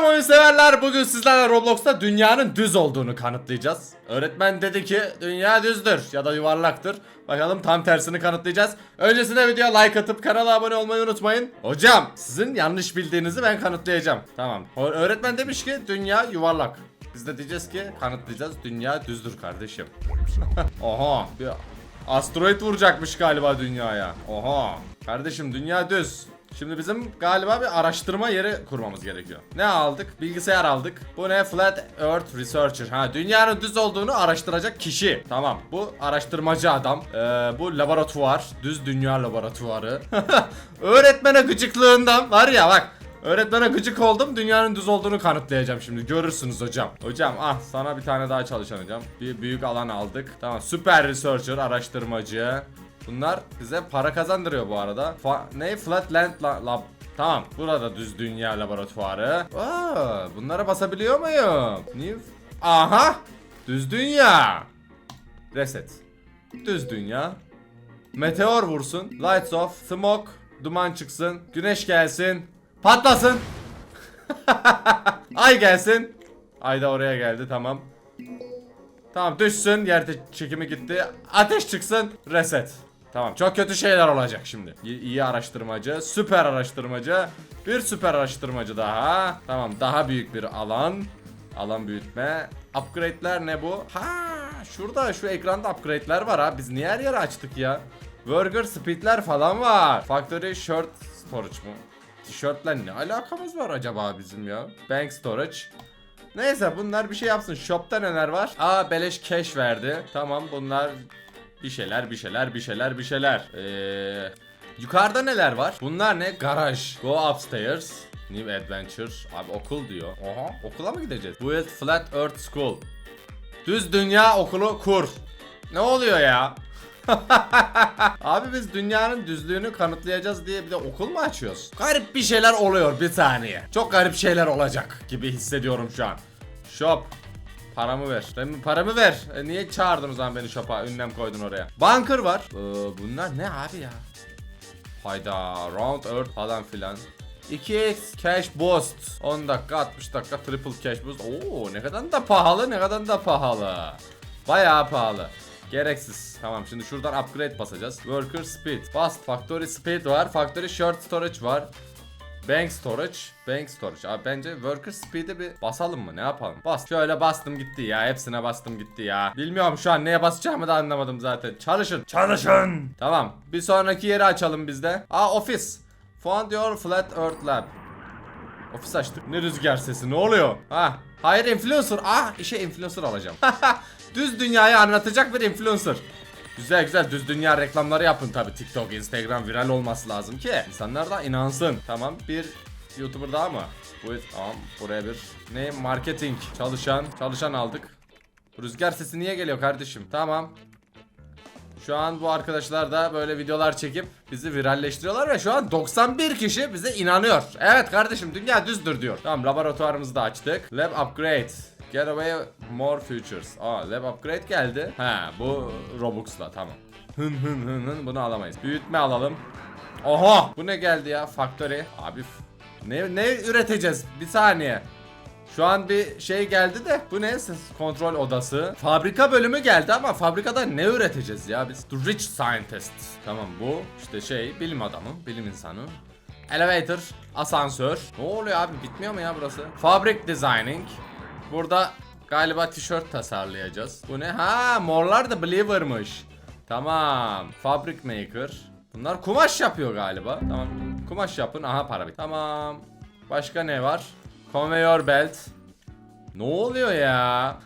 Selam oyun severler. Bugün sizlerle Roblox'ta dünyanın düz olduğunu kanıtlayacağız. Öğretmen dedi ki dünya düzdür ya da yuvarlaktır. Bakalım tam tersini kanıtlayacağız. Öncesinde videoya like atıp kanala abone olmayı unutmayın. Hocam sizin yanlış bildiğinizi ben kanıtlayacağım. Tamam. Öğretmen demiş ki dünya yuvarlak. Biz de diyeceğiz ki kanıtlayacağız dünya düzdür kardeşim. Oha bir asteroid vuracakmış galiba dünyaya. Oha. Kardeşim dünya düz. Şimdi bizim galiba bir araştırma yeri kurmamız gerekiyor. Ne aldık? Bilgisayar aldık. Bu ne? Flat Earth Researcher. Ha dünyanın düz olduğunu araştıracak kişi. Tamam. Bu araştırmacı adam. Ee, bu laboratuvar. Düz dünya laboratuvarı. Öğretmene gıcıklığından var ya bak. Öğretmene gıcık oldum. Dünyanın düz olduğunu kanıtlayacağım şimdi. Görürsünüz hocam. Hocam ah sana bir tane daha çalışan hocam. Bir büyük alan aldık. Tamam. Süper researcher, araştırmacı. Bunlar bize para kazandırıyor bu arada. Fa ne? Flatland la lab. Tamam. Burada düz dünya laboratuvarı. Aa, bunlara basabiliyor muyum? New. Aha. Düz dünya. Reset. Düz dünya. Meteor vursun. Lights off. Smoke. Duman çıksın. Güneş gelsin. Patlasın. Ay gelsin. Ay da oraya geldi tamam. Tamam düşsün. Yer çekimi gitti. Ateş çıksın. Reset. Tamam çok kötü şeyler olacak şimdi. İyi, araştırmacı. Süper araştırmacı. Bir süper araştırmacı daha. Tamam daha büyük bir alan. Alan büyütme. Upgrade'ler ne bu? Ha şurada şu ekranda upgrade'ler var ha. Biz niye her yeri açtık ya? Burger speed'ler falan var. Factory shirt storage mu? Tişörtle ne alakamız var acaba bizim ya? Bank storage. Neyse bunlar bir şey yapsın. Shop'ta neler var? Aa beleş cash verdi. Tamam bunlar bir şeyler bir şeyler bir şeyler bir şeyler. Ee, yukarıda neler var? Bunlar ne? Garaj. Go upstairs. New adventure. Abi okul diyor. Oha okula mı gideceğiz? Build flat earth school. Düz dünya okulu kur. Ne oluyor ya? Abi biz dünyanın düzlüğünü kanıtlayacağız diye bir de okul mu açıyoruz? Garip bir şeyler oluyor bir saniye. Çok garip şeyler olacak gibi hissediyorum şu an. Shop. Paramı ver. Ben paramı ver. E, niye çağırdın o zaman beni shop'a? Ünlem koydun oraya. Bunker var. Ee, bunlar ne abi ya? Hayda. Round Earth falan filan. 2x cash boost. 10 dakika 60 dakika triple cash boost. Oo ne kadar da pahalı ne kadar da pahalı. Bayağı pahalı. Gereksiz. Tamam şimdi şuradan upgrade basacağız. Worker speed. Bast factory speed var. Factory short storage var. Bank storage. Bank storage. Abi bence worker speed'e bir basalım mı? Ne yapalım? Bas. Şöyle bastım gitti ya. Hepsine bastım gitti ya. Bilmiyorum şu an neye basacağımı da anlamadım zaten. Çalışın. Çalışın. Tamam. Bir sonraki yeri açalım biz de. Aa ofis. Found your flat earth lab. Ofis açtık. Ne rüzgar sesi ne oluyor? Ha. Hayır influencer. Ah işe influencer alacağım. düz dünyayı anlatacak bir influencer. Güzel güzel düz dünya reklamları yapın tabi TikTok, Instagram viral olması lazım ki insanlar da inansın. Tamam bir YouTuber daha mı? Bu tamam buraya bir ne marketing çalışan çalışan aldık. Rüzgar sesi niye geliyor kardeşim? Tamam. Şu an bu arkadaşlar da böyle videolar çekip bizi viralleştiriyorlar ve şu an 91 kişi bize inanıyor. Evet kardeşim dünya düzdür diyor. Tamam laboratuvarımızı da açtık. Lab upgrade. Get away more futures. Aa lab upgrade geldi. Ha bu Robux'la tamam. Hın hın hın hın bunu alamayız. Büyütme alalım. Oha bu ne geldi ya factory. Abi ne ne üreteceğiz? Bir saniye. Şu an bir şey geldi de bu ne? Kontrol odası. Fabrika bölümü geldi ama fabrikada ne üreteceğiz ya biz? The Rich Scientist. Tamam bu işte şey bilim adamı, bilim insanı. Elevator, asansör. Ne oluyor abi bitmiyor mu ya burası? Fabric Designing. Burada galiba tişört tasarlayacağız. Bu ne? Ha morlar da Believer'mış. Tamam. Fabric Maker. Bunlar kumaş yapıyor galiba. Tamam. Kumaş yapın. Aha para bit. Tamam. Başka ne var? Conveyor belt. Ne oluyor ya?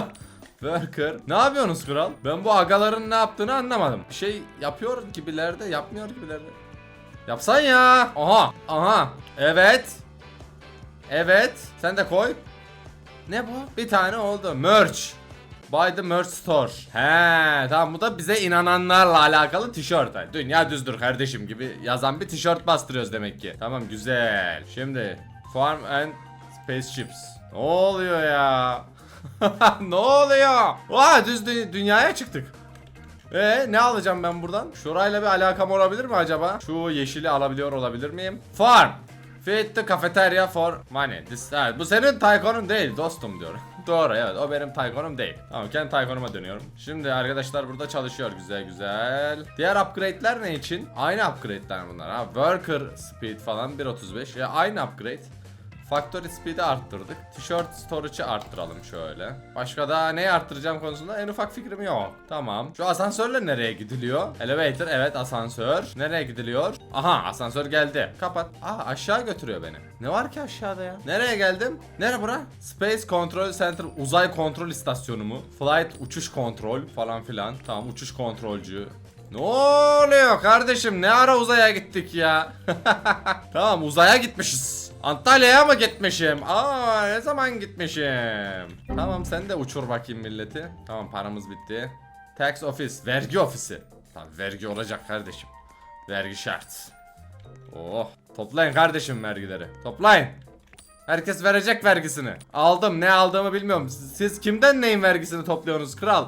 Worker. Ne yapıyorsunuz kral? Ben bu agaların ne yaptığını anlamadım. Bir şey yapıyor gibilerde, yapmıyor gibilerde. Yapsan ya. Aha. Aha. Evet. Evet. Sen de koy. Ne bu? Bir tane oldu. Merch. Buy the merch store. He, tamam bu da bize inananlarla alakalı tişört. Yani Dünya düzdür kardeşim gibi yazan bir tişört bastırıyoruz demek ki. Tamam güzel. Şimdi farm and spaceships. Ne oluyor ya? ne oluyor? Vay düz dü- dünyaya çıktık. Ee ne alacağım ben buradan? Şurayla bir alakam olabilir mi acaba? Şu yeşili alabiliyor olabilir miyim? Farm. Feed the cafeteria for money. This, ha, bu senin Taycon'un değil dostum diyor. Doğru evet o benim Taycon'um değil. Tamam kendi Taycon'uma dönüyorum. Şimdi arkadaşlar burada çalışıyor güzel güzel. Diğer upgrade'ler ne için? Aynı upgrade'ler bunlar ha. Worker speed falan 1.35. Ya aynı upgrade. Factory speed'i arttırdık. Tişört storage'ı arttıralım şöyle. Başka da neyi arttıracağım konusunda en ufak fikrim yok. Tamam. Şu asansörle nereye gidiliyor? Elevator evet asansör. Nereye gidiliyor? Aha asansör geldi. Kapat. Aa aşağı götürüyor beni. Ne var ki aşağıda ya? Nereye geldim? Nere bura? Space Control Center uzay kontrol istasyonu mu? Flight uçuş kontrol falan filan. Tamam uçuş kontrolcü. Ne oluyor kardeşim? Ne ara uzaya gittik ya? tamam uzaya gitmişiz. Antalya'ya mı gitmişim? Aa ne zaman gitmişim? Tamam sen de uçur bakayım milleti. Tamam paramız bitti. Tax office, vergi ofisi. Tamam vergi olacak kardeşim. Vergi şart. Oh, toplayın kardeşim vergileri. Toplayın. Herkes verecek vergisini. Aldım ne aldığımı bilmiyorum. Siz, siz kimden neyin vergisini topluyorsunuz kral?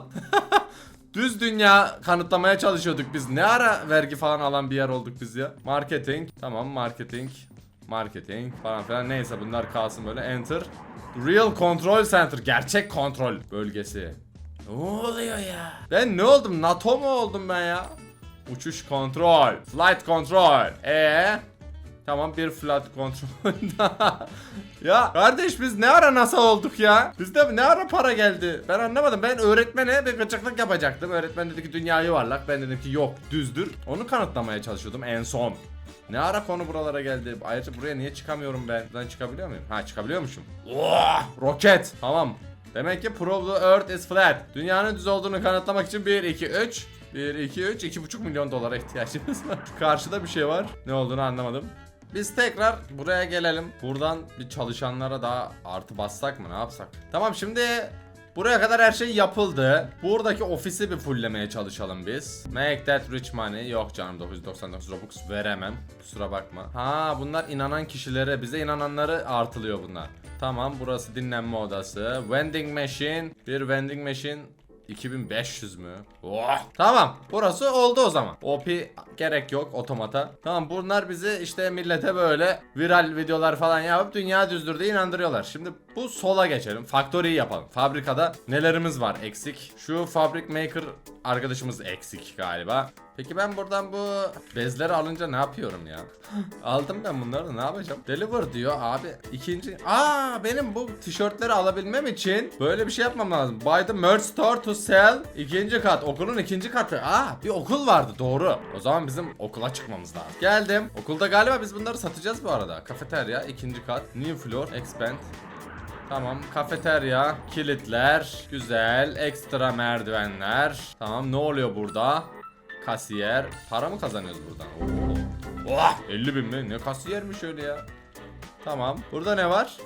Düz dünya kanıtlamaya çalışıyorduk biz. Ne ara vergi falan alan bir yer olduk biz ya. Marketing. Tamam marketing. Marketing falan filan. Neyse bunlar kalsın böyle. Enter. Real Control Center. Gerçek kontrol bölgesi. Ne oluyor ya? Ben ne oldum? NATO mu oldum ben ya? Uçuş kontrol. Flight kontrol. E Tamam bir flight kontrol ya kardeş biz ne ara NASA olduk ya? Bizde ne ara para geldi? Ben anlamadım. Ben öğretmene bir gıcıklık yapacaktım. Öğretmen dedi ki dünya yuvarlak. Ben dedim ki yok düzdür. Onu kanıtlamaya çalışıyordum en son. Ne ara konu buralara geldi? Ayrıca buraya niye çıkamıyorum ben? Buradan çıkabiliyor muyum? Ha çıkabiliyormuşum. Oh, roket. Tamam. Demek ki prove the earth is flat. Dünyanın düz olduğunu kanıtlamak için 1, 2, 3. 1, 2, 3. 2,5 milyon dolara ihtiyacımız var. Karşıda bir şey var. Ne olduğunu anlamadım. Biz tekrar buraya gelelim. Buradan bir çalışanlara daha artı bassak mı ne yapsak? Tamam şimdi buraya kadar her şey yapıldı. Buradaki ofisi bir fulllemeye çalışalım biz. Make that rich money. Yok canım 999 Robux veremem. Kusura bakma. Ha bunlar inanan kişilere bize inananları artılıyor bunlar. Tamam burası dinlenme odası. Vending machine. Bir vending machine 2500 mü? Oh. Tamam. Burası oldu o zaman. OP gerek yok otomata. Tamam bunlar bizi işte millete böyle viral videolar falan yapıp dünya düzdür diye inandırıyorlar. Şimdi bu sola geçelim. Factory'yi yapalım. Fabrikada nelerimiz var eksik? Şu fabric maker arkadaşımız eksik galiba. Peki ben buradan bu bezleri alınca ne yapıyorum ya? Aldım ben bunları da ne yapacağım? Deliver diyor abi. İkinci... Aa benim bu tişörtleri alabilmem için böyle bir şey yapmam lazım. Buy the merch store to sell. İkinci kat. Okulun ikinci katı. Aa bir okul vardı doğru. O zaman bizim okula çıkmamız lazım. Geldim. Okulda galiba biz bunları satacağız bu arada. Kafeterya ikinci kat. New floor. Expand. Tamam kafeterya, kilitler, güzel, ekstra merdivenler. Tamam ne oluyor burada? Kasiyer. Para mı kazanıyoruz buradan? Oo. Oh, 50 bin mi? Ne kasiyermiş öyle ya? Tamam. Burada ne var?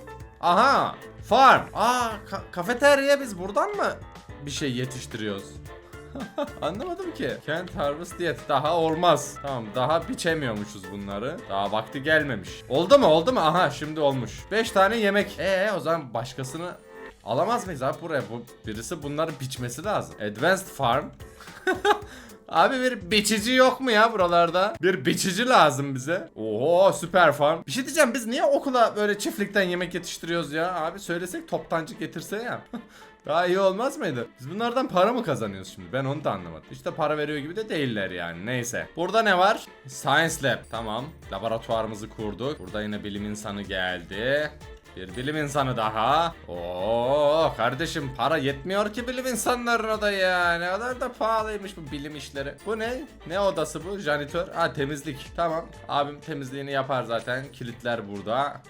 Aha! Farm. Aa ka- kafeterya biz buradan mı bir şey yetiştiriyoruz? Anlamadım ki. Kent Harvest Diyet daha olmaz. Tamam daha biçemiyormuşuz bunları. Daha vakti gelmemiş. Oldu mu oldu mu? Aha şimdi olmuş. 5 tane yemek. Ee o zaman başkasını alamaz mıyız abi buraya? Bu, birisi bunları biçmesi lazım. Advanced Farm. Abi bir biçici yok mu ya buralarda? Bir biçici lazım bize. Oho süper farm. Bir şey diyeceğim biz niye okula böyle çiftlikten yemek yetiştiriyoruz ya? Abi söylesek toptancı getirse ya. Daha iyi olmaz mıydı? Biz bunlardan para mı kazanıyoruz şimdi? Ben onu da anlamadım. İşte para veriyor gibi de değiller yani. Neyse. Burada ne var? Science Lab. Tamam. Laboratuvarımızı kurduk. Burada yine bilim insanı geldi. Bir bilim insanı daha. Oo kardeşim para yetmiyor ki bilim insanlarına da ya. Ne kadar da pahalıymış bu bilim işleri. Bu ne? Ne odası bu? Janitör. Ha temizlik. Tamam. Abim temizliğini yapar zaten. Kilitler burada.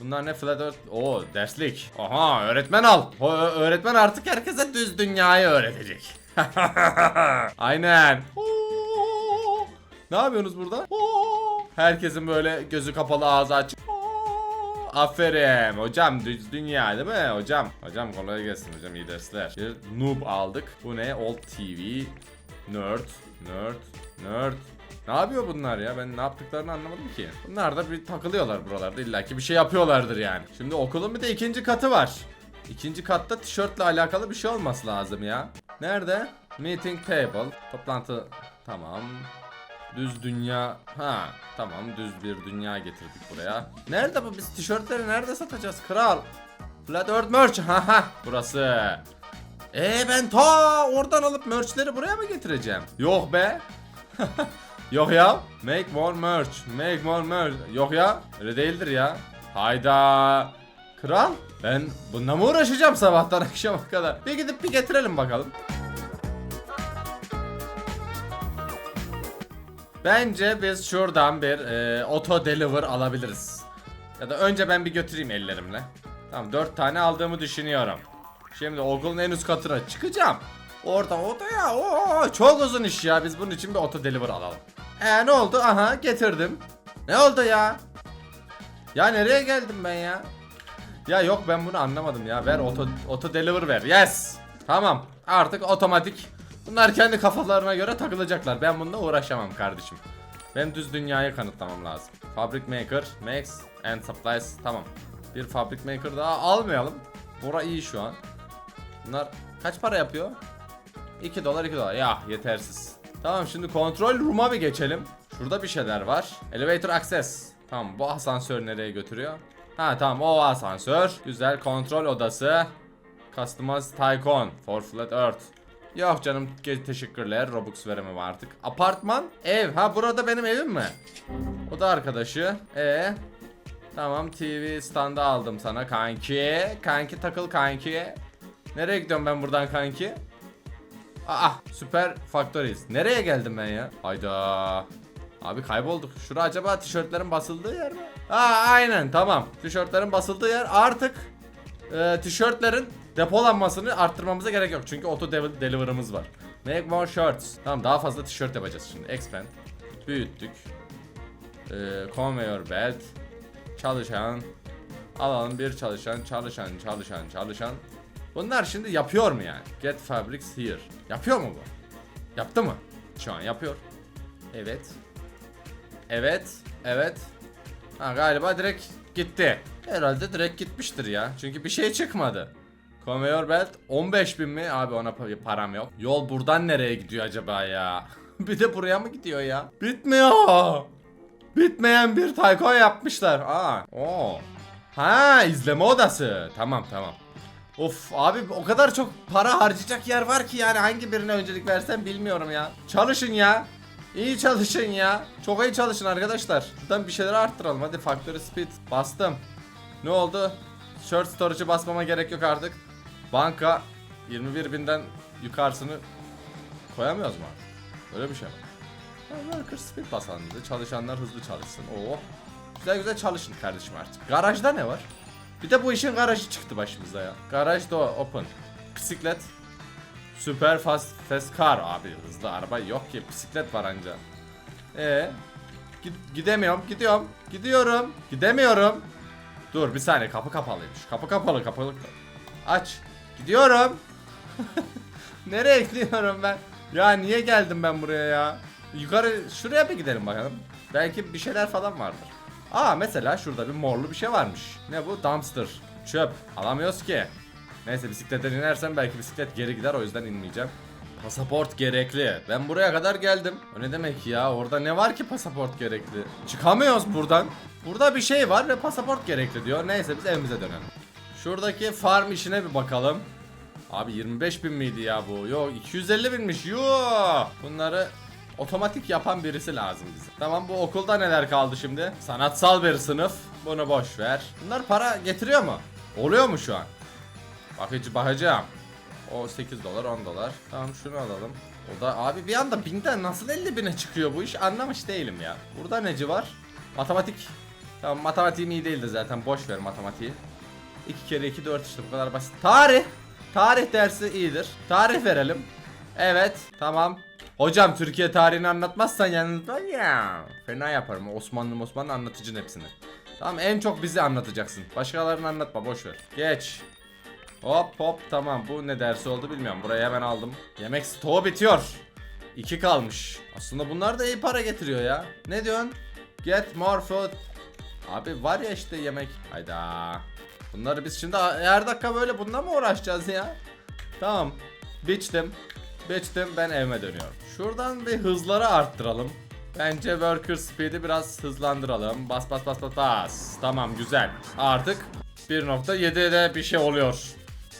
Bunlar ne flat earth? Oo derslik. Aha öğretmen al. O, öğretmen artık herkese düz dünyayı öğretecek. Aynen. Oo. Ne yapıyorsunuz burada? Oo. Herkesin böyle gözü kapalı ağzı açık. Aferin hocam düz dünya değil mi hocam? Hocam kolay gelsin hocam iyi dersler. Bir noob aldık. Bu ne? Old TV. Nerd. Nerd. Nerd. Ne yapıyor bunlar ya? Ben ne yaptıklarını anlamadım ki. Bunlar da bir takılıyorlar buralarda. İlla ki bir şey yapıyorlardır yani. Şimdi okulun bir de ikinci katı var. İkinci katta tişörtle alakalı bir şey olması lazım ya. Nerede? Meeting table. Toplantı. Tamam. Düz dünya. Ha tamam düz bir dünya getirdik buraya. Nerede bu? Biz tişörtleri nerede satacağız kral? Flat Earth Merch. Ha ha burası. Ee ben ta oradan alıp merchleri buraya mı getireceğim? Yok be. Yok ya. Make more merch. Make more merch. Yok ya. Öyle değildir ya. Hayda. Kral. Ben bununla mı uğraşacağım sabahtan akşama kadar? Bir gidip bir getirelim bakalım. Bence biz şuradan bir e, auto deliver alabiliriz. Ya da önce ben bir götüreyim ellerimle. Tamam 4 tane aldığımı düşünüyorum. Şimdi okulun en üst katına çıkacağım. Odaya o çok uzun iş ya biz bunun için bir auto deliver alalım. E ne oldu? Aha getirdim. Ne oldu ya? Ya nereye geldim ben ya? Ya yok ben bunu anlamadım ya. Ver auto, auto deliver ver. Yes. Tamam. Artık otomatik. Bunlar kendi kafalarına göre takılacaklar. Ben bununla uğraşamam kardeşim. Benim düz dünyayı kanıtlamam lazım. Fabric Maker, Makes and Supplies. Tamam. Bir Fabric Maker daha almayalım. Bura iyi şu an. Bunlar kaç para yapıyor? 2 dolar 2 dolar. Ya yetersiz. Tamam şimdi kontrol room'a bir geçelim. Şurada bir şeyler var. Elevator access. Tamam bu asansör nereye götürüyor? Ha tamam o asansör. Güzel kontrol odası. Customize Tycoon for Flat Earth. Yok canım teşekkürler Robux veremem artık. Apartman, ev. Ha burada benim evim mi? O da arkadaşı. E Tamam TV standı aldım sana kanki. Kanki takıl kanki. Nereye gidiyorum ben buradan kanki? Aa süper factories. Nereye geldim ben ya? Hayda. Abi kaybolduk. Şura acaba tişörtlerin basıldığı yer mi? Aa aynen tamam. Tişörtlerin basıldığı yer artık e, tişörtlerin depolanmasını arttırmamıza gerek yok. Çünkü auto dev- deliver'ımız var. Make more shirts. Tamam daha fazla tişört yapacağız şimdi. Expand. Büyüttük. E, conveyor belt. Çalışan. Alalım bir çalışan, çalışan, çalışan, çalışan. Bunlar şimdi yapıyor mu yani? Get fabrics here. Yapıyor mu bu? Yaptı mı? Şu an yapıyor. Evet. Evet. Evet. Ha galiba direkt gitti. Herhalde direkt gitmiştir ya. Çünkü bir şey çıkmadı. Conveyor belt 15 bin mi? Abi ona pa- param yok. Yol buradan nereye gidiyor acaba ya? bir de buraya mı gidiyor ya? Bitmiyor. Bitmeyen bir tayko yapmışlar. Aa. Oo. Ha izleme odası. Tamam tamam. Of abi o kadar çok para harcayacak yer var ki yani hangi birine öncelik versem bilmiyorum ya. Çalışın ya. İyi çalışın ya. Çok iyi çalışın arkadaşlar. Şuradan bir şeyler arttıralım. Hadi factory speed. Bastım. Ne oldu? Short storage'ı basmama gerek yok artık. Banka 21 binden yukarısını koyamıyoruz mu? Öyle bir şey mi? Ha, Worker speed basalım bize. Çalışanlar hızlı çalışsın. Oo. Güzel güzel çalışın kardeşim artık. Garajda ne var? Bir de bu işin garajı çıktı başımıza ya. Garaj da open. Bisiklet. Super fast fast car abi hızlı araba yok ki bisiklet var anca. Ee, Gid- gidemiyorum, gidiyorum, gidiyorum, gidemiyorum. Dur bir saniye kapı kapalıymış. Kapı kapalı, kapalı. Aç. Gidiyorum. Nereye gidiyorum ben? Ya niye geldim ben buraya ya? Yukarı şuraya bir gidelim bakalım. Belki bir şeyler falan vardır. Aa mesela şurada bir morlu bir şey varmış. Ne bu? Dumpster. Çöp. Alamıyoruz ki. Neyse bisikletten inersem belki bisiklet geri gider o yüzden inmeyeceğim. Pasaport gerekli. Ben buraya kadar geldim. O ne demek ya? Orada ne var ki pasaport gerekli? Çıkamıyoruz buradan. Burada bir şey var ve pasaport gerekli diyor. Neyse biz evimize dönelim. Şuradaki farm işine bir bakalım. Abi 25 bin miydi ya bu? Yok 250 binmiş. Yoo. Bunları otomatik yapan birisi lazım bize. Tamam bu okulda neler kaldı şimdi? Sanatsal bir sınıf. Bunu boş ver. Bunlar para getiriyor mu? Oluyor mu şu an? Bakıcı bakacağım. O 8 dolar 10 dolar. Tamam şunu alalım. O da abi bir anda binden nasıl 50 bine çıkıyor bu iş anlamış değilim ya. Burada neci var? Matematik. Tamam matematiğim iyi değildi zaten boş ver matematiği. 2 kere 2 4 işte bu kadar basit. Tarih. Tarih dersi iyidir. Tarih verelim. Evet tamam. Hocam Türkiye tarihini anlatmazsan yanında ya. Fena yaparım. Osmanlı Osmanlı anlatıcın hepsini. Tamam en çok bizi anlatacaksın. Başkalarını anlatma boş ver. Geç. Hop hop tamam bu ne dersi oldu bilmiyorum. Burayı hemen aldım. Yemek stoğu bitiyor. İki kalmış. Aslında bunlar da iyi para getiriyor ya. Ne diyorsun? Get more food. Abi var ya işte yemek. Hayda. Bunları biz şimdi her dakika böyle bununla mı uğraşacağız ya? Tamam. Biçtim. Biçtim ben evime dönüyorum. Şuradan bir hızları arttıralım. Bence worker speed'i biraz hızlandıralım. Bas bas bas bas bas. Tamam güzel. Artık 1.7'de bir şey oluyor.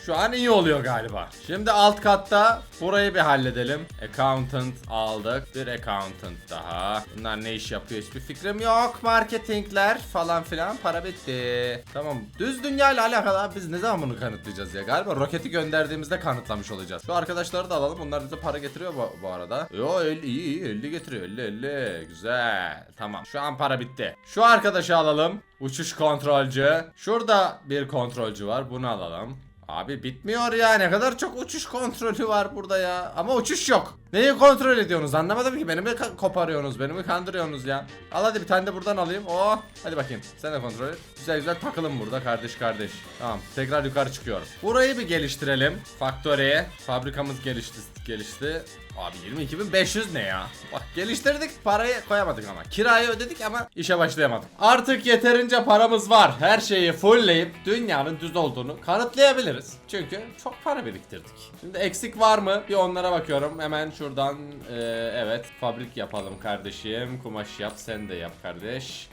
Şu an iyi oluyor galiba. Şimdi alt katta burayı bir halledelim. Accountant aldık. Bir accountant daha. Bunlar ne iş yapıyor hiçbir fikrim yok. Marketingler falan filan para bitti. Tamam. Düz dünya ile alakalı biz ne zaman bunu kanıtlayacağız ya? Galiba roketi gönderdiğimizde kanıtlamış olacağız. Şu arkadaşları da alalım. Bunlar bize para getiriyor bu, bu arada. Yo 50 iyi iyi 50 getiriyor 50 50. Güzel. Tamam. Şu an para bitti. Şu arkadaşı alalım. Uçuş kontrolcü. Şurada bir kontrolcü var. Bunu alalım. Abi bitmiyor ya ne kadar çok uçuş kontrolü var burada ya ama uçuş yok. Neyi kontrol ediyorsunuz anlamadım ki beni mi koparıyorsunuz beni mi kandırıyorsunuz ya. Al hadi bir tane de buradan alayım oh hadi bakayım sen de kontrol et. Güzel güzel takılın burada kardeş kardeş. Tamam tekrar yukarı çıkıyorum. Burayı bir geliştirelim. Faktöriye fabrikamız gelişti gelişti. Abi 22.500 ne ya? Bak geliştirdik parayı koyamadık ama. Kirayı ödedik ama işe başlayamadık. Artık yeterince paramız var. Her şeyi fullleyip dünyanın düz olduğunu kanıtlayabiliriz. Çünkü çok para biriktirdik. Şimdi eksik var mı? Bir onlara bakıyorum. Hemen şuradan e, evet fabrik yapalım kardeşim. Kumaş yap sen de yap kardeş.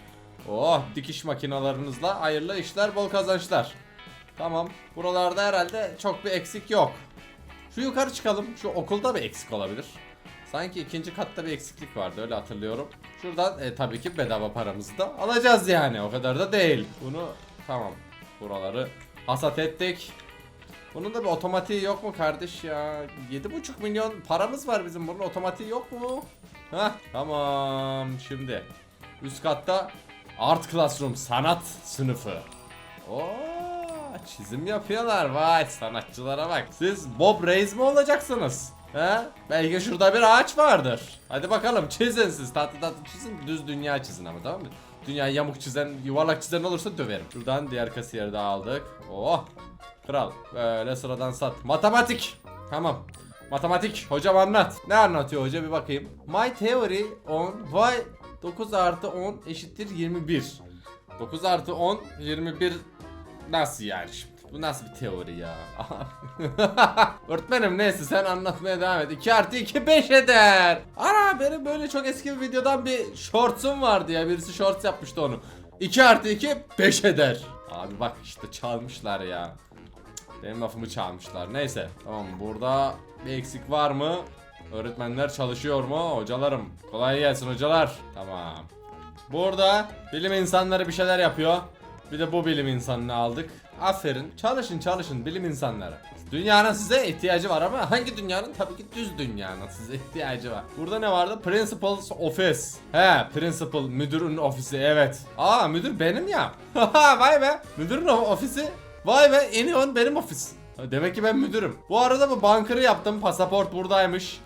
Oh dikiş makinalarınızla hayırlı işler bol kazançlar. Tamam. Buralarda herhalde çok bir eksik yok. Şu yukarı çıkalım. Şu okulda bir eksik olabilir. Sanki ikinci katta bir eksiklik vardı öyle hatırlıyorum. Şuradan e, tabii ki bedava paramızı da alacağız yani. O kadar da değil. Bunu tamam. Buraları hasat ettik. Bunun da bir otomatiği yok mu kardeş ya? 7,5 milyon paramız var bizim. Bunun otomatiği yok mu? Hah tamam. Şimdi üst katta Art Classroom sanat sınıfı. Oo, çizim yapıyorlar. Vay sanatçılara bak. Siz Bob Reis mi olacaksınız? He? Belki şurada bir ağaç vardır. Hadi bakalım çizin siz. Tatlı tatlı çizin. Düz dünya çizin ama tamam mı? Dünya yamuk çizen, yuvarlak çizen olursa döverim. Şuradan diğer kasiyeri de aldık. Oh. Kral. Böyle sıradan sat. Matematik. Tamam. Matematik. Hocam anlat. Ne anlatıyor hoca bir bakayım. My theory on why 9 artı 10 eşittir 21. 9 artı 10 21 nasıl yani şimdi? Bu nasıl bir teori ya? Öğretmenim neyse sen anlatmaya devam et. 2 artı 2 5 eder. Ana benim böyle çok eski bir videodan bir shortsum vardı ya. Birisi shorts yapmıştı onu. 2 artı 2 5 eder. Abi bak işte çalmışlar ya. Benim lafımı çalmışlar. Neyse. Tamam burada bir eksik var mı? Öğretmenler çalışıyor mu? Hocalarım. Kolay gelsin hocalar. Tamam. Burada bilim insanları bir şeyler yapıyor. Bir de bu bilim insanını aldık. Aferin. Çalışın çalışın bilim insanları. Dünyanın size ihtiyacı var ama hangi dünyanın? Tabii ki düz dünyanın size ihtiyacı var. Burada ne vardı? Principal's Office. He, Principal müdürün ofisi evet. Aa müdür benim ya. Vay be. Müdürün ofisi. Vay be Enion benim ofis. Demek ki ben müdürüm. Bu arada bu bunker'ı yaptım. Pasaport buradaymış.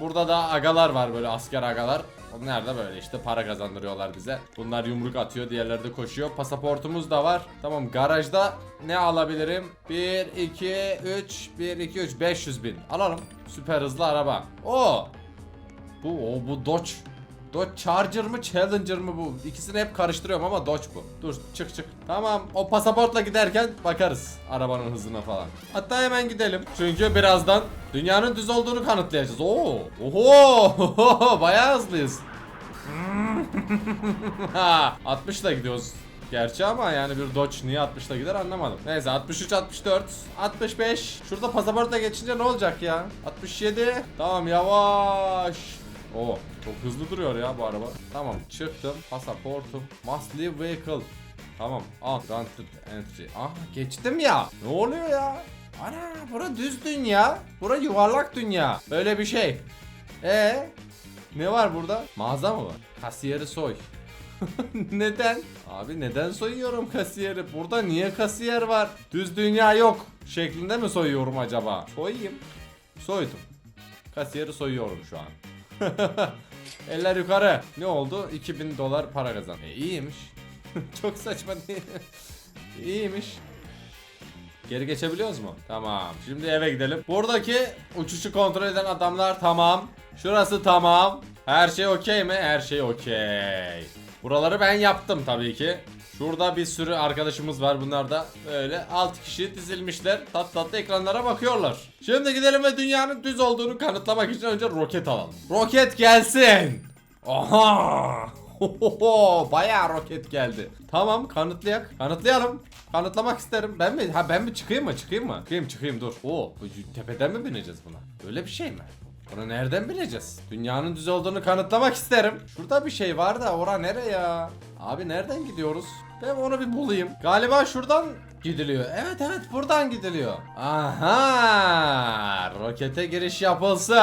Burada da agalar var böyle asker agalar. Onlar da böyle işte para kazandırıyorlar bize. Bunlar yumruk atıyor, diğerleri de koşuyor. Pasaportumuz da var. Tamam garajda ne alabilirim? 1, 2, 3, 1, 2, 3, 500 bin. Alalım. Süper hızlı araba. Oo. Bu, o bu Dodge. Dodge Charger mı Challenger mı bu? İkisini hep karıştırıyorum ama Dodge bu. Dur çık çık. Tamam o pasaportla giderken bakarız arabanın hızına falan. Hatta hemen gidelim. Çünkü birazdan dünyanın düz olduğunu kanıtlayacağız. Oo. Oho. Bayağı hızlıyız. Ha, 60 ile gidiyoruz. Gerçi ama yani bir Dodge niye 60 ile gider anlamadım. Neyse 63 64 65 Şurada pasaportla geçince ne olacak ya? 67 Tamam yavaş Oo çok hızlı duruyor ya bu araba. Tamam çıktım pasaportum must leave vehicle Tamam al granted entry Ah geçtim ya Ne oluyor ya Ana bura düz dünya Bura yuvarlak dünya Böyle bir şey E ne var burada? Mağaza mı var? Kasiyeri soy. neden? Abi neden soyuyorum kasiyeri? Burada niye kasiyer var? Düz dünya yok. Şeklinde mi soyuyorum acaba? Soyayım. Soydum. Kasiyeri soyuyorum şu an. Eller yukarı. Ne oldu? 2000 dolar para kazan. E iyiymiş. Çok saçma değil. iyiymiş. Geri geçebiliyoruz mu? Tamam. Şimdi eve gidelim. Buradaki uçuşu kontrol eden adamlar tamam. Şurası tamam. Her şey okey mi? Her şey okey. Buraları ben yaptım tabii ki. Şurada bir sürü arkadaşımız var. Bunlar da böyle 6 kişi dizilmişler. Tat tatlı ekranlara bakıyorlar. Şimdi gidelim ve dünyanın düz olduğunu kanıtlamak için önce roket alalım. Roket gelsin. Aha! Hohoho, Bayağı roket geldi. Tamam kanıtlayak. Kanıtlayalım. Kanıtlamak isterim. Ben mi? Ha ben mi çıkayım mı? Çıkayım mı? Çıkayım çıkayım dur. Oo tepeden mi bineceğiz buna? Öyle bir şey mi? Bunu nereden bileceğiz? Dünyanın düz olduğunu kanıtlamak isterim. Şurada bir şey var da ora nere ya? Abi nereden gidiyoruz? Ben onu bir bulayım. Galiba şuradan gidiliyor. Evet evet buradan gidiliyor. Aha! Rokete giriş yapılsın.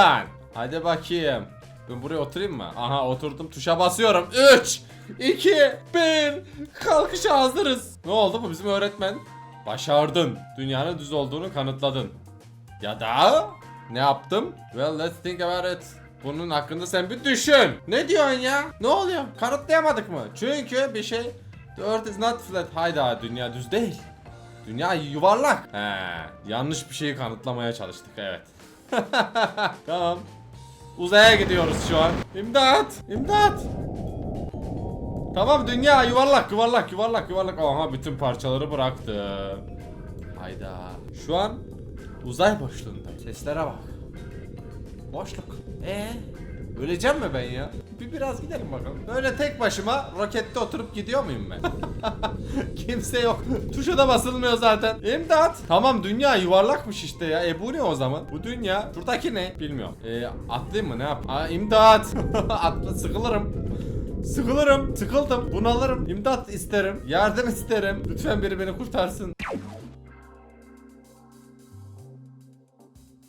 Hadi bakayım. Ben buraya oturayım mı? Aha oturdum tuşa basıyorum. 3 2 1 Kalkışa hazırız. Ne oldu bu bizim öğretmen? Başardın. Dünyanın düz olduğunu kanıtladın. Ya da ne yaptım? Well let's think about it. Bunun hakkında sen bir düşün. Ne diyorsun ya? Ne oluyor? Kanıtlayamadık mı? Çünkü bir şey The earth is not flat. Hayda dünya düz değil. Dünya yuvarlak. He, yanlış bir şeyi kanıtlamaya çalıştık evet. tamam. Uzaya gidiyoruz şu an. İmdat! İmdat! Tamam dünya yuvarlak yuvarlak yuvarlak yuvarlak. Aha bütün parçaları bıraktı. Hayda. Şu an uzay boşluğundayım. Seslere bak. Boşluk. Ee, öleceğim mi ben ya? Bir biraz gidelim bakalım. Böyle tek başıma rokette oturup gidiyor muyum ben? Kimse yok. Tuşa da basılmıyor zaten. İmdat. Tamam dünya yuvarlakmış işte ya. E bu ne o zaman? Bu dünya. Şuradaki ne? Bilmiyorum. E, atlayayım mı ne yap? Aa, imdat. Atla sıkılırım. Sıkılırım, sıkıldım, bunalırım, imdat isterim, yardım isterim. Lütfen biri beni kurtarsın.